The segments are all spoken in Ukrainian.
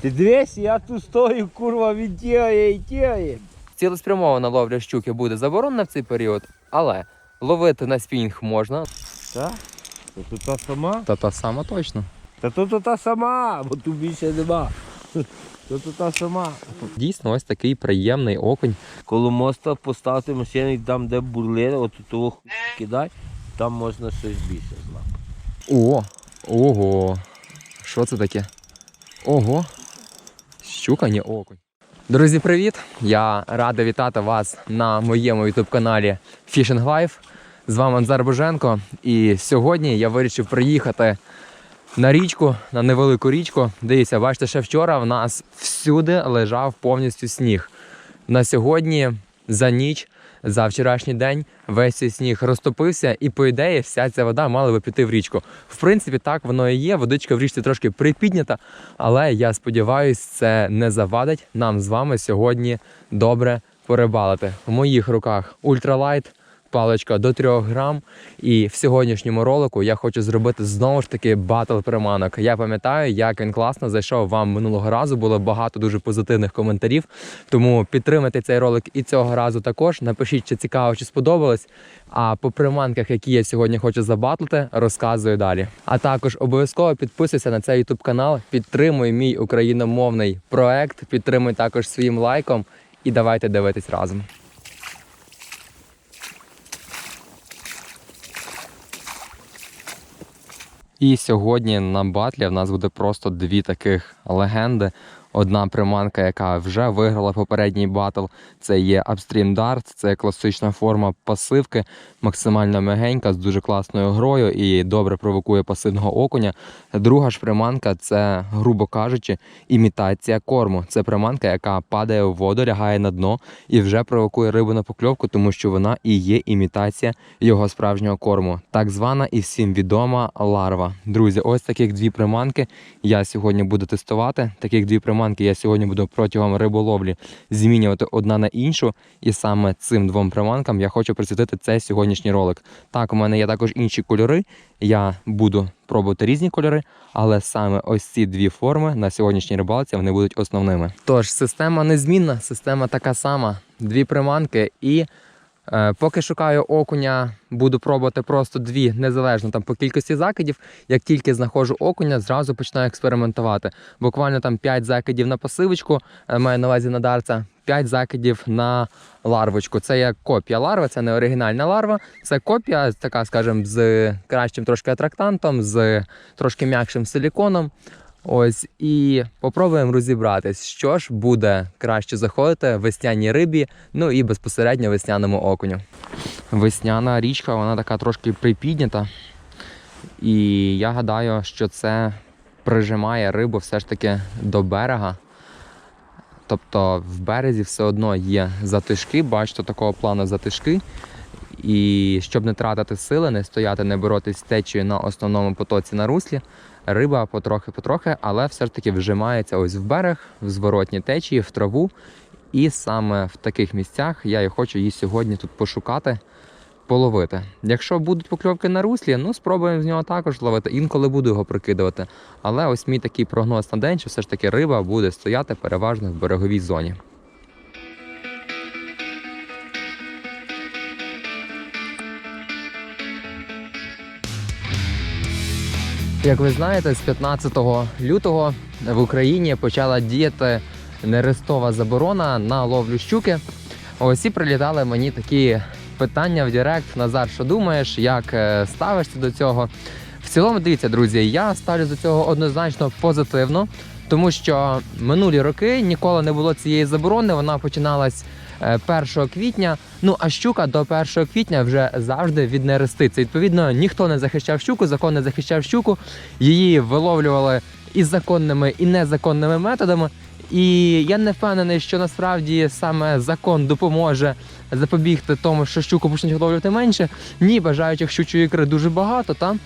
Ти дивись, я тут стою, курва, він тягає і тягає. Цілеспрямована ловля щуки буде заборонена в цей період, але ловити на спінінг можна. Так? То тут та сама? Та та сама точно. Та то то та сама, бо тут більше нема. То то та сама. Дійсно, ось такий приємний окунь. Коло моста поставити машину там, де бурлини, от того кидай, там можна щось більше злапати. О, ого. Що це таке? Ого. Щука, ні окунь. Друзі, привіт! Я радий вітати вас на моєму youtube каналі Fishing Life. З вами Анзар Боженко. І сьогодні я вирішив приїхати на річку, на невелику річку. Дивіться, бачите, ще вчора в нас всюди лежав повністю сніг. На сьогодні за ніч, за вчорашній день, весь цей сніг розтопився, і по ідеї вся ця вода мала би піти в річку. В принципі, так воно і є. Водичка в річці трошки припіднята, але я сподіваюся, це не завадить нам з вами сьогодні добре порибалити. В моїх руках ультралайт. Паличка до 3 грам. І в сьогоднішньому ролику я хочу зробити знову ж таки батл приманок. Я пам'ятаю, як він класно зайшов вам минулого разу. Було багато дуже позитивних коментарів. Тому підтримайте цей ролик і цього разу також. Напишіть, чи цікаво, чи сподобалось. А по приманках, які я сьогодні хочу забатлити, розказую далі. А також обов'язково підписуйся на цей YouTube канал, підтримуй мій україномовний проект, підтримуй також своїм лайком і давайте дивитись разом. І сьогодні на батлі в нас буде просто дві таких легенди. Одна приманка, яка вже виграла попередній батл, це є Upstream Dart, це класична форма пасивки, максимально мягенька, з дуже класною грою і добре провокує пасивного окуня. Друга ж приманка це, грубо кажучи, імітація корму. Це приманка, яка падає в воду, лягає на дно і вже провокує рибу на покльовку, тому що вона і є імітація його справжнього корму. Так звана і всім відома ларва. Друзі, ось таких дві приманки я сьогодні буду тестувати. Таких дві приманки я сьогодні буду протягом риболовлі змінювати одна на іншу. І саме цим двом приманкам я хочу присвятити цей сьогоднішній ролик. Так, у мене є також інші кольори. Я буду пробувати різні кольори, але саме ось ці дві форми на сьогоднішній рибалці вони будуть основними. Тож система незмінна, система така сама. Дві приманки і. Е, Поки шукаю окуня, буду пробувати просто дві, незалежно там по кількості закидів. Як тільки знаходжу окуня, зразу починаю експериментувати. Буквально там 5 закидів на пасивочку, е, маю на увазі на дарця, 5 закидів на ларвочку. Це як копія ларви, це не оригінальна ларва. Це копія, така, скажімо, з кращим трошки атрактантом, з трошки м'якшим силіконом. Ось і попробуємо розібратись, що ж буде краще заходити весняній рибі, ну і безпосередньо весняному окуню. Весняна річка, вона така трошки припіднята. І я гадаю, що це прижимає рибу все ж таки до берега. Тобто в березі все одно є затишки, бачите, такого плану затишки. І щоб не тратити сили, не стояти, не боротись з течією на основному потоці на руслі, риба потрохи-потрохи, але все ж таки вжимається ось в берег, в зворотні течії, в траву. І саме в таких місцях я і хочу її сьогодні тут пошукати, половити. Якщо будуть покльовки на руслі, ну спробуємо з нього також ловити. Інколи буду його прикидувати. Але ось мій такий прогноз на день, що все ж таки риба буде стояти переважно в береговій зоні. Як ви знаєте, з 15 лютого в Україні почала діяти нерестова заборона на ловлю щуки. Ось і прилітали мені такі питання в Директ. Назар, що думаєш, як е, ставишся до цього? В цілому, дивіться, друзі, я ставлюсь до цього однозначно позитивно, тому що минулі роки ніколи не було цієї заборони. Вона починалась е, 1 квітня. Ну а щука до 1 квітня вже завжди віднереститься. Відповідно, ніхто не захищав щуку, закон не захищав щуку. Її виловлювали і законними, і незаконними методами. І я не впевнений, що насправді саме закон допоможе запобігти тому, що щуку почнуть ловлювати менше. Ні, бажаючих щучої ікри дуже багато, та?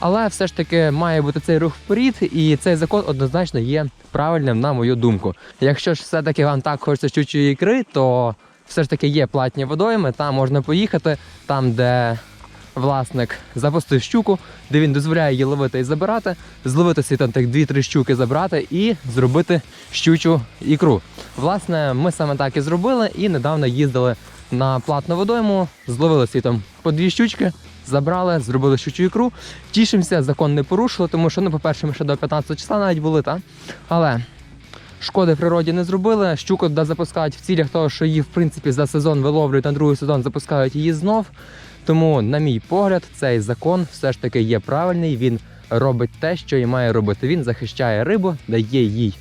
але все ж таки має бути цей рух вперед, і цей закон однозначно є правильним, на мою думку. Якщо ж все-таки вам так хочеться щучої ікри, то все ж таки є платні водойми, там можна поїхати, там, де власник запустив щуку, де він дозволяє її ловити і забирати, зловити свій там так 2-3 щуки забрати і зробити щучу ікру. Власне, ми саме так і зробили, і недавно їздили на платну водойму, зловили свій там по дві щучки, забрали, зробили щучу ікру. Тішимося, закон не порушили, тому що, ну, по-перше, ми ще до 15 числа навіть були, та? але шкоди природі не зробили. Щуку запускають в цілях того, що її в принципі за сезон виловлюють, на другий сезон запускають її знов. Тому, на мій погляд, цей закон все ж таки є правильний. Він робить те, що і має робити. Він захищає рибу, дає їй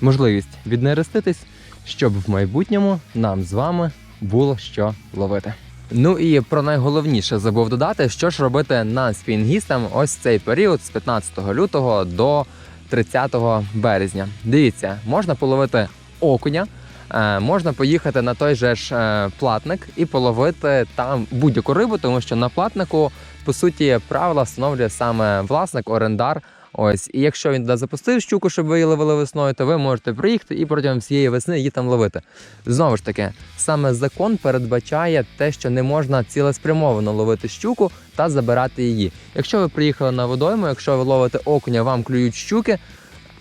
можливість віднереститись, щоб в майбутньому нам з вами було що ловити. Ну і про найголовніше забув додати, що ж робити на спінгістам ось цей період з 15 лютого до 30 березня. Дивіться, можна половити окуня. е, Можна поїхати на той же ж е, платник і половити там будь-яку рибу, тому що на платнику, по суті, правила встановлює саме власник, орендар. Ось, і якщо він туди запустив щуку, щоб ви її ловили весною, то ви можете приїхати і протягом всієї весни її там ловити. Знову ж таки, саме закон передбачає те, що не можна цілеспрямовано ловити щуку та забирати її. Якщо ви приїхали на водойму, якщо ви ловите окуня, вам клюють щуки.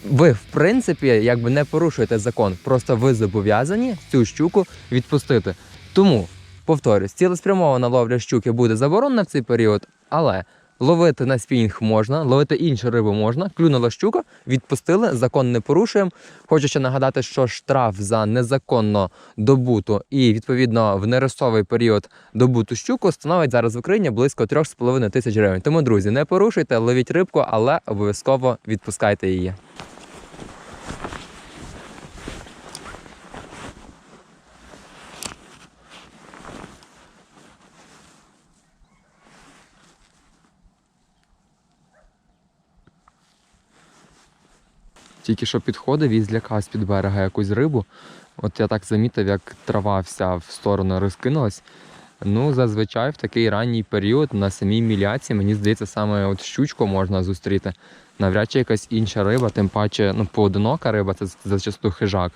Ви, в принципі, якби не порушуєте закон, просто ви зобов'язані цю щуку відпустити. Тому, повторюсь, цілеспрямована ловля щуки буде заборонена в цей період, але ловити на спінінг можна, ловити іншу рибу можна. Клюнула щука, відпустили, закон не порушуємо. Хочу ще нагадати, що штраф за незаконно добуту і відповідно в нерестовий період добуту щуку становить зараз в Україні близько 3,5 тисяч гривень. Тому, друзі, не порушуйте, ловіть рибку, але обов'язково відпускайте її. Тільки що підходив і злякав з-під берега якусь рибу. От я так замітив, як трава вся в сторону розкинулась. Ну, зазвичай в такий ранній період на самій міляці, мені здається, саме от щучку можна зустріти. Навряд чи якась інша риба, тим паче ну, поодинока риба, це зачасту хижак.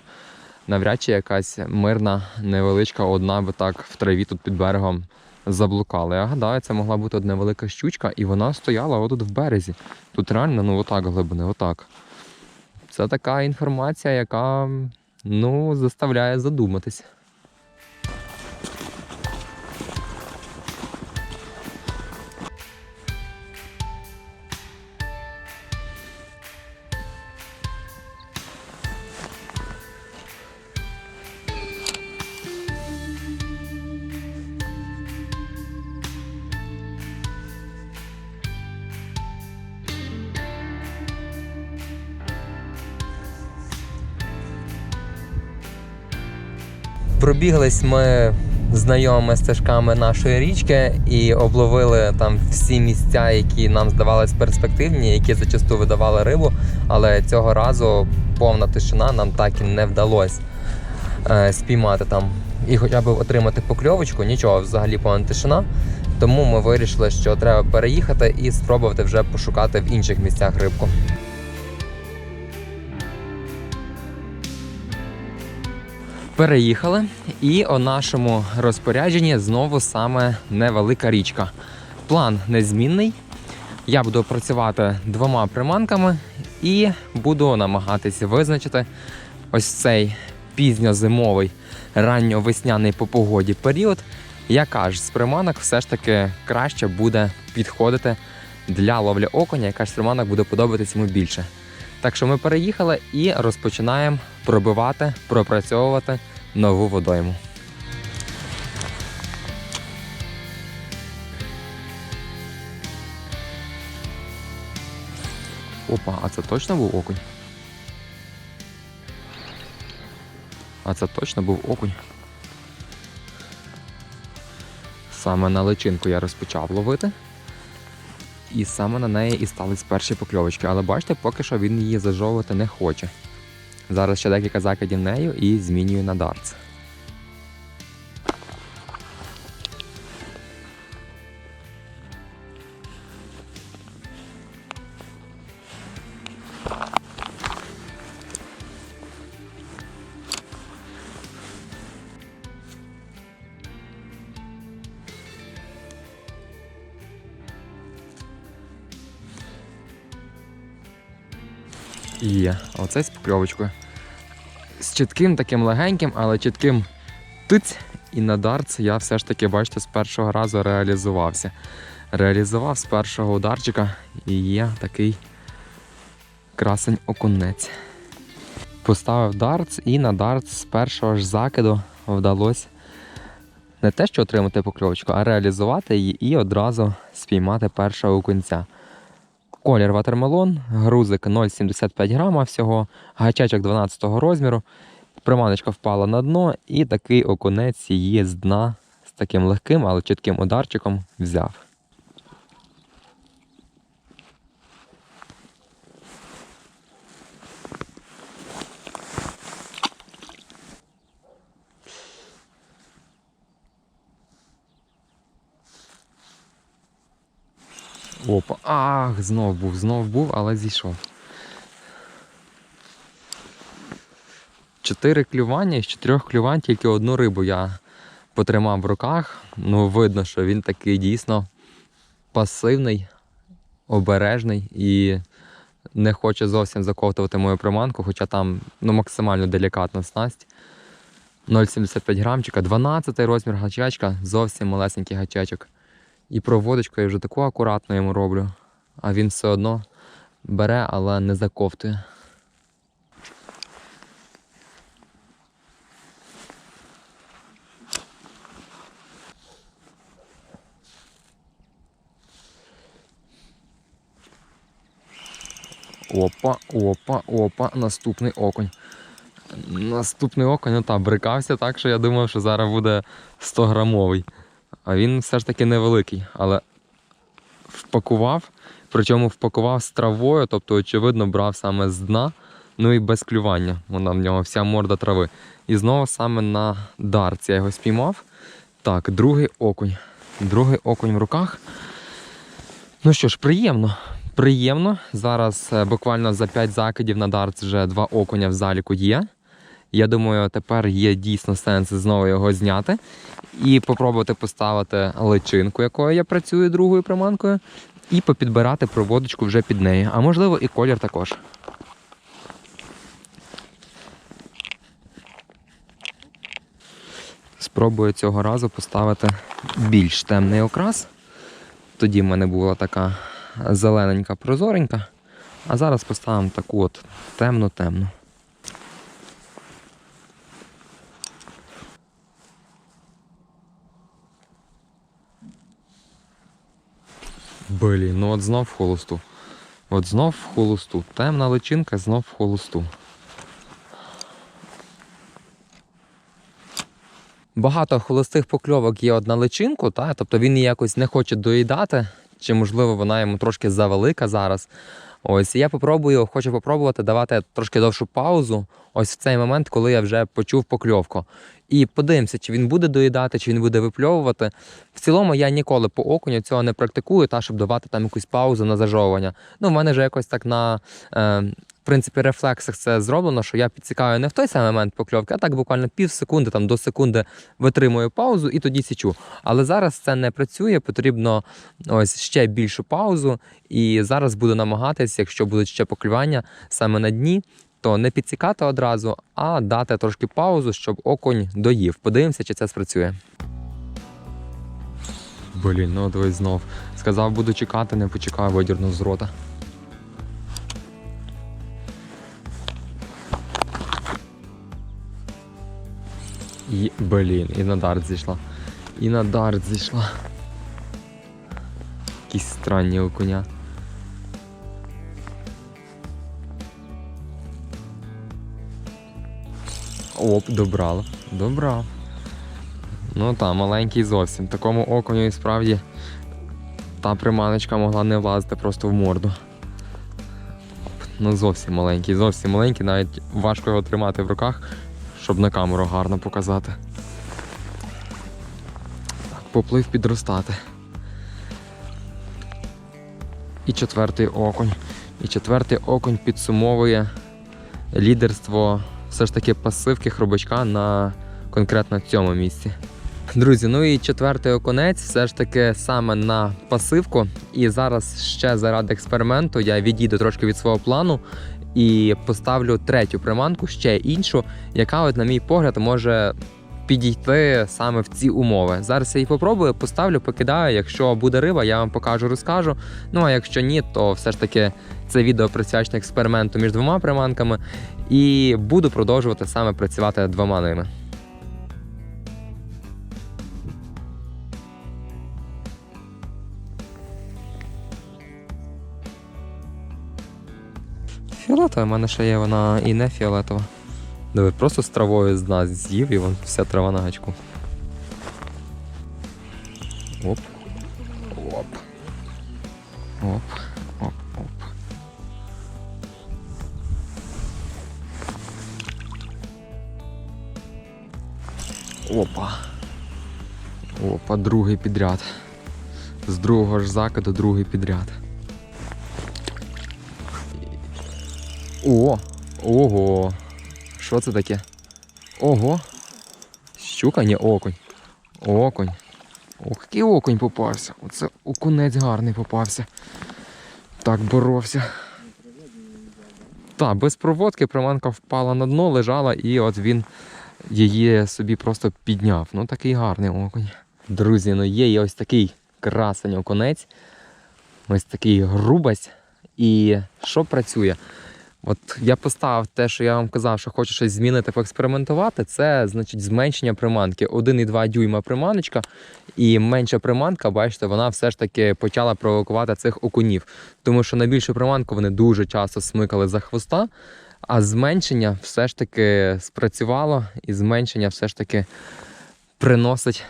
Навряд чи якась мирна, невеличка, одна би так в траві тут під берегом заблукала. Я гадаю, це могла бути одна велика щучка, і вона стояла отут в березі. Тут реально, ну отак глибини, отак. Це така інформація, яка ну, заставляє задуматись. Пробіглись ми знайомими стежками нашої річки і обловили там всі місця, які нам здавались перспективні, які зачасту видавали рибу. Але цього разу повна тишина нам так і не вдалося е, спіймати там і хоча б отримати покльовочку, нічого взагалі повна тишина. Тому ми вирішили, що треба переїхати і спробувати вже пошукати в інших місцях рибку. Переїхали, і у нашому розпорядженні знову саме невелика річка. План незмінний. Я буду працювати двома приманками і буду намагатися визначити ось цей пізньозимовий, ранньовесняний по погоді період, яка ж з приманок все ж таки краще буде підходити для ловлі окуня, яка ж з приманок буде подобатися йому більше. Так що ми переїхали і розпочинаємо пробивати, пропрацьовувати нову водойму. Опа, а це точно був окунь? А це точно був окунь. Саме на личинку я розпочав ловити. І саме на неї і стались перші покльовочки. Але бачите, поки що він її зажовувати не хоче. Зараз ще декілька закидів нею і змінюю на дартс. Є. Оце з покльовочкою. З чітким таким легеньким, але чітким тиць. І на дартс я все ж таки, бачите, з першого разу реалізувався. Реалізував з першого ударчика і є такий красень окунець. Поставив дартс і на дартс з першого ж закиду вдалося не те, що отримати покльовочку, а реалізувати її і одразу спіймати першого окунця. Колір ватермелон, грузик 0,75 грама всього, гачечок 12 розміру. Приманочка впала на дно, і такий окунець її з дна з таким легким, але чітким ударчиком взяв. Опа. Ах, знов був, знов був, але зійшов. Чотири клювання, із чотирьох клювань тільки одну рибу я потримав в руках. Ну, видно, що він такий дійсно пасивний, обережний і не хоче зовсім заковтувати мою приманку, хоча там ну, максимально делікатна снасть. 0,75 грамчика, 12 розмір гачечка, зовсім малесенький гачечок. І проводочку я вже таку акуратно йому роблю, а він все одно бере, але не заковтує. Опа, опа, опа, наступний окунь. Наступний окунь, ну та брикався так, що я думав, що зараз буде 100 грамовий. А він все ж таки невеликий, але впакував, причому впакував з травою, тобто, очевидно, брав саме з дна, ну і без клювання. Вона в нього вся морда трави. І знову саме на дарці я його спіймав. Так, другий окунь. Другий окунь в руках. Ну що ж, приємно. Приємно. Зараз е, буквально за 5 закидів на дартс вже два окуня в заліку є. Я думаю, тепер є дійсно сенс знову його зняти і попробувати поставити личинку, якою я працюю другою приманкою, і попідбирати проводочку вже під неї. А можливо і колір також. Спробую цього разу поставити більш темний окрас. Тоді в мене була така зелененька прозоренька. А зараз поставимо таку от темну-темну. Блін, ну от знов холосту. От знов холосту. Темна личинка знов холосту. Багато холостих покльовок є одна на личинку, та? тобто він її якось не хоче доїдати, чи можливо вона йому трошки завелика зараз. Ось і я попробую, хочу попробувати давати трошки довшу паузу. Ось в цей момент, коли я вже почув покльовку. І подивимося, чи він буде доїдати, чи він буде випльовувати. В цілому я ніколи по окуню цього не практикую, та щоб давати там якусь паузу на зажовування. Ну, в мене вже якось так на е, принципі рефлексах це зроблено, що я підсікаю не в той самий момент покльовки, а так буквально пів секунди, там до секунди витримую паузу і тоді січу. Але зараз це не працює, потрібно ось ще більшу паузу. І зараз буду намагатися, якщо будуть ще поклювання саме на дні, то не підсікати одразу, а дати трошки паузу, щоб окунь доїв. Подивимося, чи це спрацює. Блін, ну дивись знов. Сказав, буду чекати, не почекаю, видірнув з рота. І, блін, і на дарт зійшла. І на дарт зійшла. Якісь странні окуня. Оп, добрав. Добрав. Ну та, маленький зовсім. Такому окуню і справді та приманочка могла не влазити просто в морду. Ну зовсім маленький, зовсім маленький, навіть важко його тримати в руках, щоб на камеру гарно показати. Поплив підростати. І четвертий окунь. І четвертий окунь підсумовує лідерство все ж таки пасивки хробачка на конкретно цьому місці. Друзі, ну і четвертий окунець все ж таки саме на пасивку. І зараз ще заради експерименту я відійду трошки від свого плану і поставлю третю приманку, ще іншу, яка, от, на мій погляд, може підійти саме в ці умови. Зараз я її попробую, поставлю, покидаю. Якщо буде риба, я вам покажу, розкажу. Ну а якщо ні, то все ж таки це відео присвячене експерименту між двома приманками, і буду продовжувати саме працювати двома ними. Фіолетова, в мене ще є вона і не фіолетова. Диви, просто з травою з нас з'їв і вон вся трава на гачку. Оп. Оп. Оп. Оп. Оп. Опа. Опа, другий підряд. З другого ж закиду другий підряд. О! Ого! Що це таке? Ого! Щука, ні, окунь. Окунь. Ох, який окунь попався. Оце окунець гарний попався. Так боровся. Так, без проводки приманка впала на дно, лежала, і от він її собі просто підняв. Ну такий гарний окунь. Друзі, ну є і ось такий красень окунець. Ось такий грубась. І що працює? От я поставив те, що я вам казав, що хочу щось змінити, поекспериментувати. Це значить зменшення приманки. 1,2 дюйма приманочка, і менша приманка, бачите, вона все ж таки почала провокувати цих окунів. Тому що на більшу приманку вони дуже часто смикали за хвоста, а зменшення все ж таки спрацювало, і зменшення все ж таки приносить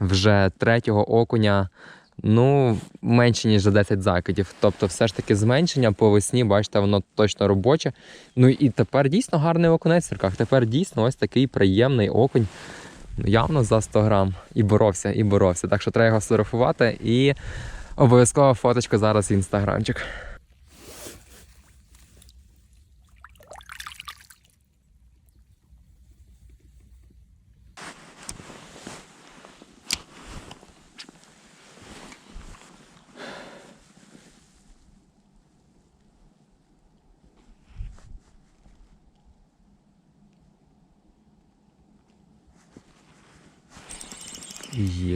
вже третього окуня. Ну, менше, ніж за 10 закидів. Тобто, все ж таки зменшення по весні, бачите, воно точно робоче. Ну і тепер дійсно гарний окунець в цирках. Тепер дійсно ось такий приємний окунь. Ну, Явно за 100 грам. І боровся, і боровся. Так що треба його сфотографувати і обов'язково фоточка зараз в інстаграмчик.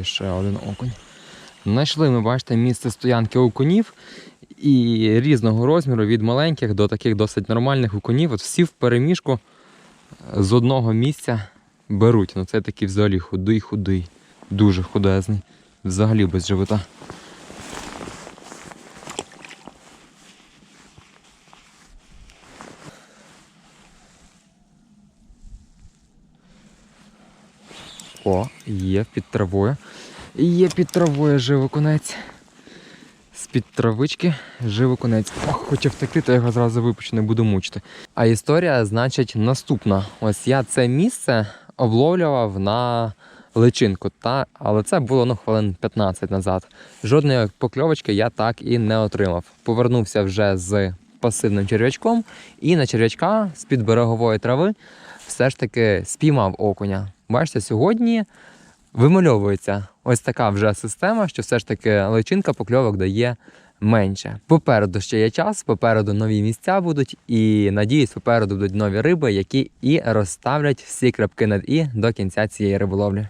Ще один окунь. Знайшли ми, бачите, місце стоянки окунів і різного розміру, від маленьких до таких досить нормальних окунів. От всі в переміжку з одного місця беруть. Ну це такий взагалі худий-худий, дуже худезний. Взагалі без живота. О, є під травою. Є під травою живий конець. З-під травички живий конець. Ох, хоче втекти, то я його зразу випущу, не буду мучити. А історія, значить, наступна. Ось я це місце обловлював на личинку, та, але це було ну, хвилин 15 назад. Жодної покльовочки я так і не отримав. Повернувся вже з пасивним черв'ячком, і на черв'ячка з-під берегової трави все ж таки спіймав окуня. Бачите, сьогодні вимальовується ось така вже система, що все ж таки личинка покльовок дає менше. Попереду ще є час, попереду нові місця будуть, і надіюсь, попереду будуть нові риби, які і розставлять всі крапки над і до кінця цієї риболовлі.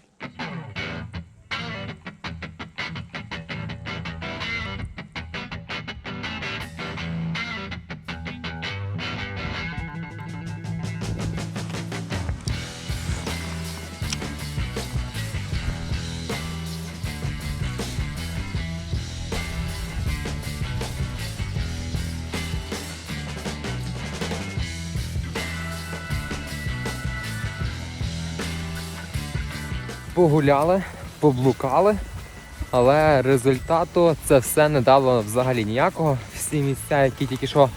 Погуляли, поблукали, але результату це все не дало взагалі ніякого. Всі місця, які тільки що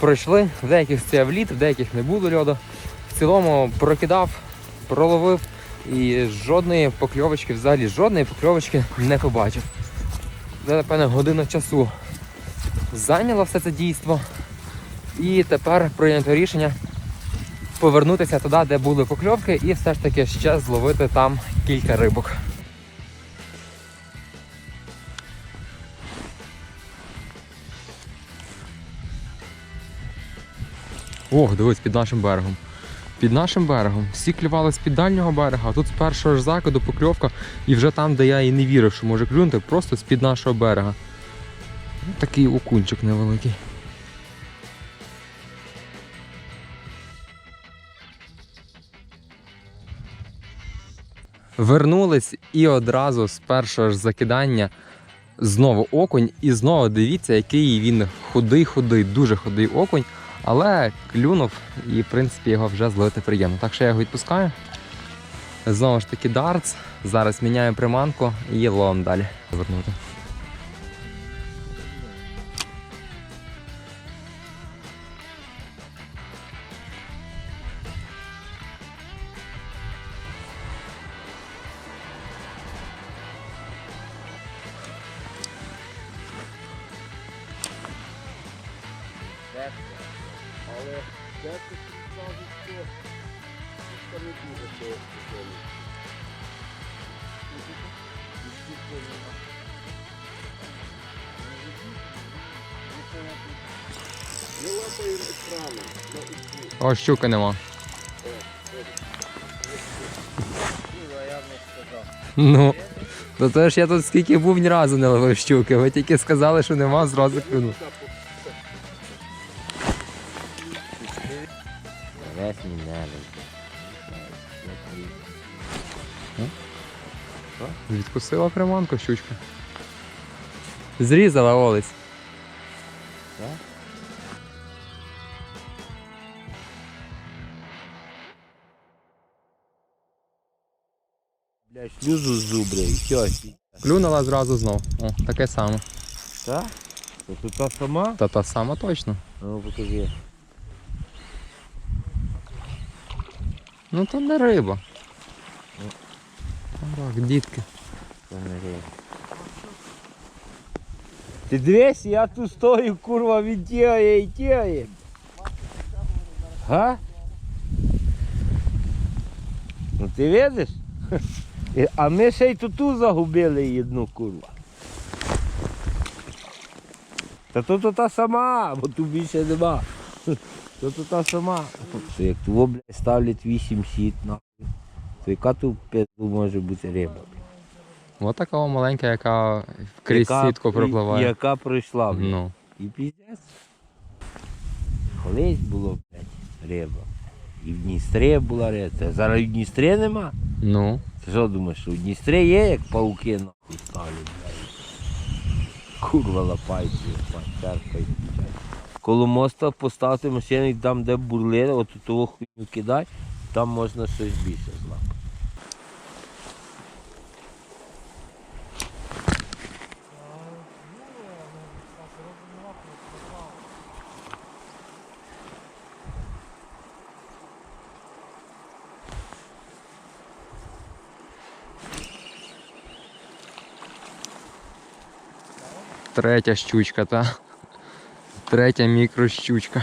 пройшли, в деяких стояв лід, в деяких не було льоду. В цілому прокидав, проловив і жодної покльовочки, взагалі жодної покльовочки не побачив. Це, напевно, година часу зайняло все це дійство. І тепер прийнято рішення повернутися туди, де були покльовки, і все ж таки ще зловити там кілька рибок. Ох, дивись, під нашим берегом. Під нашим берегом. Всі клювали з під дальнього берега, а тут з першого ж закиду покльовка, і вже там, де я і не вірив, що може клюнути, просто з під нашого берега. Такий окунчик невеликий. Вернулись і одразу з першого ж закидання знову окунь. І знову дивіться, який він худий-худий, дуже худий окунь. Але клюнув і, в принципі, його вже зловити приємно. Так що я його відпускаю. Знову ж таки, дартс. Зараз міняю приманку і ловим далі. Вернути. Щуки нема. Ну, я не. Ну, то то ж я тут скільки був ні разу не ловив щуки. Ви тільки сказали, що нема, зразу клюнув. Відкусила приманку щучка. Зрізала Олесь. Блядь, слюзу з зубри, і все. Клюнула зразу знов. О, таке саме. Так? То тут та сама? Та та сама точно. А Ну, покажи. Ну то не риба. Так, дітки. Це не риба. Ти дивись, я тут стою, курва, він тягає і тягає. Га? Ну ти видиш? А ми ще й туту загубили одну курва. Та то то та сама, бо тут більше нема. То то та сама. Що як того, блядь, ставлять 8 сіт, нахуй, то яка тут п'яту може бути риба? Ось така маленька, яка крізь Яка- сітку пропливає. Яка пройшла, блядь. Ну. І піздець. Колись було, блядь, риба. І в Дністрі була реця. Зараз в Дністрі нема. Ну. Ти що думаєш, що в Дністрі є, як пауки нахуй блядь. Курва лапайте, черпають. Коло моста поставити машину і там, де бурлили, от того хуйню кидай, там можна щось більше злапати. Третя щучка, та. Третя мікрощучка.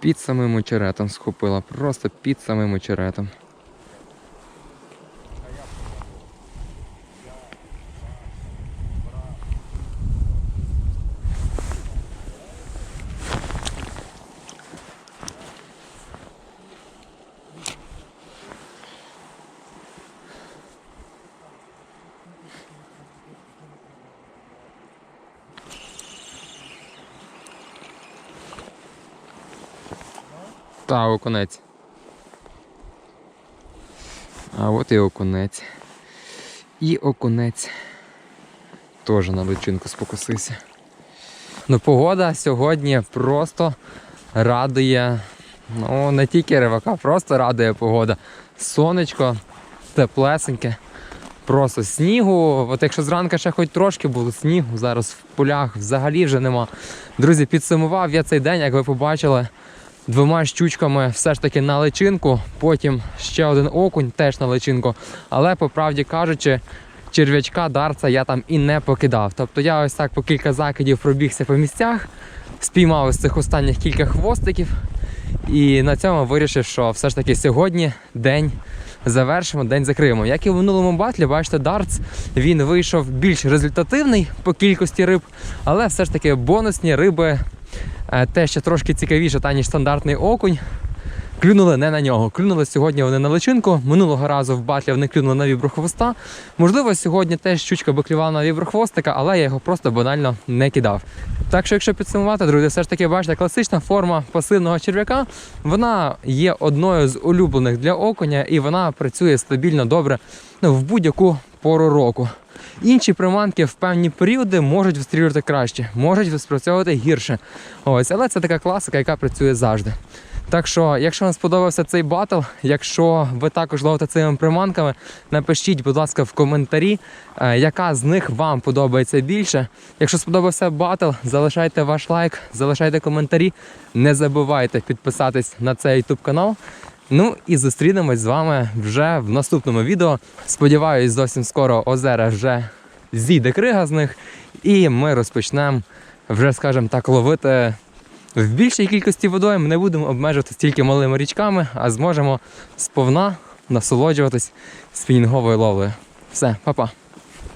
Під самим очеретом схопила, просто під самим очеретом. Та, окунець. А от і окунець. І окунець. Теж на личинку спокусився. Ну, погода сьогодні просто радує. Ну, не тільки рибака, просто радує погода. Сонечко, теплесеньке. Просто снігу. От якщо зранку ще хоч трошки було снігу, зараз в полях взагалі вже нема. Друзі, підсумував я цей день, як ви побачили двома щучками все ж таки на личинку, потім ще один окунь теж на личинку. Але по правді кажучи, черв'ячка дарца я там і не покидав. Тобто я ось так по кілька закидів пробігся по місцях, спіймав із цих останніх кілька хвостиків. І на цьому вирішив, що все ж таки сьогодні день завершимо, день закриємо. Як і в минулому батлі, бачите, дартс він вийшов більш результативний по кількості риб, але все ж таки бонусні риби те, що трошки цікавіше, та ніж стандартний окунь. Клюнули не на нього. Клюнули сьогодні вони на личинку. Минулого разу в батлі вони клюнули на віброхвоста. Можливо, сьогодні теж щучка би клювала на віброхвостика, але я його просто банально не кидав. Так що, якщо підсумувати, друзі, все ж таки бачите, класична форма пасивного черв'яка. Вона є одною з улюблених для окуня, і вона працює стабільно добре ну, в будь-яку пору року. Інші приманки в певні періоди можуть вистрілювати краще, можуть спрацьовувати гірше. Ось, але це така класика, яка працює завжди. Так що, якщо вам сподобався цей батл, якщо ви також ловите цими приманками, напишіть, будь ласка, в коментарі, е, яка з них вам подобається більше. Якщо сподобався батл, залишайте ваш лайк, залишайте коментарі. Не забувайте підписатись на цей YouTube канал. Ну і зустрінемось з вами вже в наступному відео. Сподіваюсь, зовсім скоро озера вже зійде крига з них, і ми розпочнемо вже, скажімо так, ловити в більшій кількості водою. Ми не будемо обмежуватися тільки малими річками, а зможемо сповна насолоджуватись спінінговою ловлею. Все, па-па.